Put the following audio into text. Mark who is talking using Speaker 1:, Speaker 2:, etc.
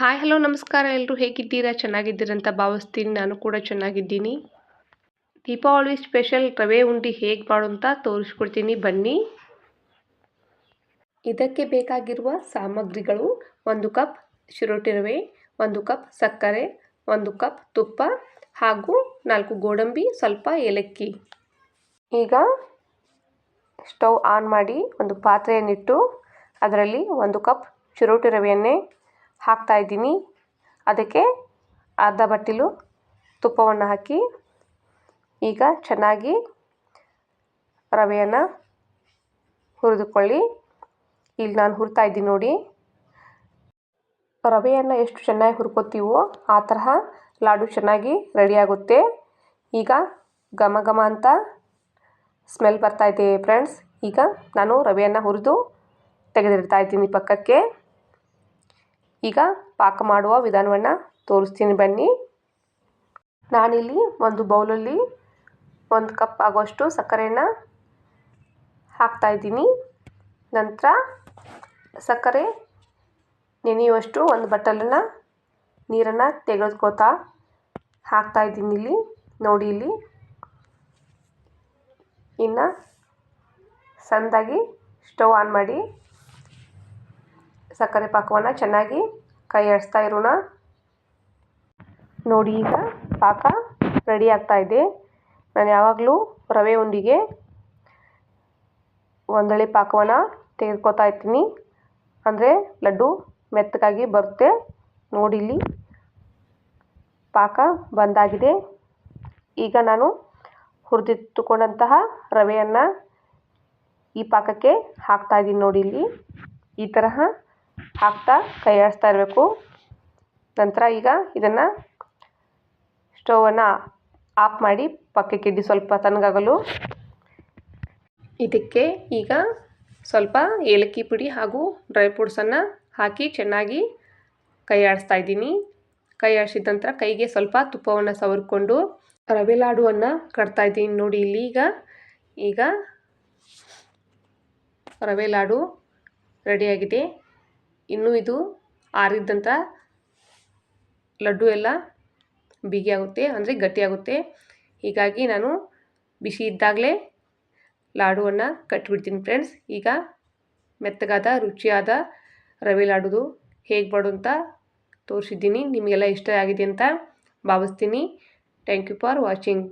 Speaker 1: Hi hello ನಮಸ್ಕಾರ. ಎಲ್ಲರೂ ಹೇಗಿದ್ದೀರಾ? ಚೆನ್ನಾಗಿದ್ದೀರಂತ ಭಾವಿಸ್ತೀನಿ. ನಾನು ಕೂಡ ಚೆನ್ನಾಗಿದ್ದೀನಿ. ದೀಪಾವಳಿ ಸ್ಪೆಷಲ್ ರವೆ ಉಂಡೆ ಹೇಗೆ ಅಂತ ತೋರಿಸ್ಕೊಡ್ತೀನಿ. ಬನ್ನಿ. ಇದಕ್ಕೆ ಬೇಕಾಗಿರುವ ಸಾಮಗ್ರಿಗಳು ಒಂದು ಕಪ್ ಶಿರೋಟಿ ರವೆ, ಒಂದು ಕಪ್ ಸಕ್ಕರೆ, ಒಂದು ಕಪ್ ತುಪ್ಪ ಹಾಗೂ ನಾಲ್ಕು ಗೋಡಂಬಿ, ಸ್ವಲ್ಪ ಏಲಕ್ಕಿ. ಈಗ ಸ್ಟವ್ ಆನ್ ಮಾಡಿ ಒಂದು ಪಾತ್ರೆಯನ್ನಿಟ್ಟು, ಅದರಲ್ಲಿ ಒಂದು ಕಪ್ ಚಿರೋಟಿ ರವೆಯನ್ನೇ ಹಾಕ್ತಾಯಿದ್ದೀನಿ ಅದಕ್ಕೆ ಅರ್ಧ ಬಟ್ಟಿಲು ತುಪ್ಪವನ್ನು ಹಾಕಿ ಈಗ ಚೆನ್ನಾಗಿ ರವೆಯನ್ನು ಹುರಿದುಕೊಳ್ಳಿ. ಇಲ್ಲಿ ನಾನು ಹುರ್ತಾ ಇದ್ದೀನಿ ನೋಡಿ. ರವೆಯನ್ನು ಎಷ್ಟು ಚೆನ್ನಾಗಿ ಹುರ್ಕೋತೀವೋ ಆ ತರಹ ಲಾಡು ಚೆನ್ನಾಗಿ ರೆಡಿಯಾಗುತ್ತೆ ಈಗ ಘಮ ಘಮ ಅಂತ ಸ್ಮೆಲ್ ಬರ್ತಾಯಿದೆ ಫ್ರೆಂಡ್ಸ್. ಈಗ ನಾನು ರವೆಯನ್ನು ಹುರಿದು ತೆಗೆದಿಡ್ತಾ ಇದ್ದೀನಿ ಪಕ್ಕಕ್ಕೆ. ಈಗ ಪಾಕ ಮಾಡುವ ವಿಧಾನವನ್ನು ತೋರಿಸ್ತೀನಿ ಬನ್ನಿ. ನಾನಿಲ್ಲಿ ಒಂದು ಬೌಲಲ್ಲಿ ಒಂದು ಕಪ್ ಆಗುವಷ್ಟು ಸಕ್ಕರೆಯನ್ನು ಹಾಕ್ತಾಯಿದ್ದೀನಿ ನಂತರ ಸಕ್ಕರೆ ನೆನೆಯುವಷ್ಟು ಒಂದು ಬಟ್ಟಲನ್ನು ನೀರನ್ನು ತೆಗೆದುಕೊಳ್ತಾ ಹಾಕ್ತಾಯಿದ್ದೀನಿ ಇಲ್ಲಿ. ನೋಡಿ ಇಲ್ಲಿ. ಇನ್ನು ಸಣ್ಣದಾಗಿ ಸ್ಟವ್ ಆನ್ ಮಾಡಿ ಸಕ್ಕರೆ ಪಾಕವನ್ನು ಚೆನ್ನಾಗಿ ಕೈ ಆಡಿಸ್ತಾ ಇರೋಣ. ನೋಡಿ ಈಗ ಪಾಕ ರೆಡಿ ಆಗ್ತಾ ಇದೆ. ನಾನು ಯಾವಾಗಲೂ ರವೆ ಉಂಡಿಗೆ ಒಂದಳೆ ಪಾಕವನ್ನು ತೆಗೆದುಕೊತಾ ಇರ್ತೀನಿ. ಅಂದರೆ ಲಡ್ಡು ಮೆತ್ತಗಾಗಿ ಬರುತ್ತೆ. ನೋಡಿ ಇಲ್ಲಿ ಪಾಕ ಬಂದಾಗಿದೆ. ಈಗ ನಾನು ಹುರಿದಿಟ್ಟುಕೊಂಡಂತಹ ರವೆಯನ್ನು ಈ ಪಾಕಕ್ಕೆ ಹಾಕ್ತಾಯಿದ್ದೀನಿ ನೋಡಿ ಇಲ್ಲಿ. ಈ ತರಹ ಹಾಕ್ತಾ ಕೈ ಆಡಿಸ್ತಾ ಇರಬೇಕು. ನಂತರ ಈಗ ಇದನ್ನು ಸ್ಟೋವನ್ನು ಆಫ್ ಮಾಡಿ ಪಕ್ಕಕ್ಕೆ ಇಡಿ ಸ್ವಲ್ಪ ತಣ್ಣಗಾಗಲು. ಇದಕ್ಕೆ ಈಗ ಸ್ವಲ್ಪ ಏಲಕ್ಕಿ ಪುಡಿ ಹಾಗೂ ಡ್ರೈ ಫ್ರೂಟ್ಸನ್ನು ಹಾಕಿ ಚೆನ್ನಾಗಿ ಕೈ ಆಡಿಸ್ತಾ ಇದ್ದೀನಿ. ಕೈ ಆಡಿಸಿದ ನಂತರ ಕೈಗೆ ಸ್ವಲ್ಪ ತುಪ್ಪವನ್ನು ಸವರ್ಕೊಂಡು ರವೆ ಲಾಡುವನ್ನು ಕಟ್ತಾ ಇದ್ದೀನಿ ನೋಡಿ ಇಲ್ಲಿ ಈಗ. ಈಗ ರವೆ ಲಾಡು ರೆಡಿಯಾಗಿದೆ ಇನ್ನು ಇದು ಆರಿದ್ದಂಥ ಲಡ್ಡು ಎಲ್ಲ ಬಿಗಿಯಾಗುತ್ತೆ ಅಂದರೆ ಗಟ್ಟಿಯಾಗುತ್ತೆ ಹೀಗಾಗಿ ನಾನು ಬಿಸಿ ಇದ್ದಾಗಲೇ ಲಾಡುವನ್ನು ಕಟ್ಟಿಬಿಡ್ತೀನಿ ಫ್ರೆಂಡ್ಸ್ ಈಗ ಮೆತ್ತಗಾದ, ರುಚಿಯಾದ ರವೆ ಲಾಡುದು ಹೇಗೆ ಮಾಡು ಅಂತ ತೋರಿಸಿದ್ದೀನಿ. ನಿಮಗೆಲ್ಲ ಇಷ್ಟ ಆಗಿದೆ ಅಂತ ಭಾವಿಸ್ತೀನಿ. Thank you for watching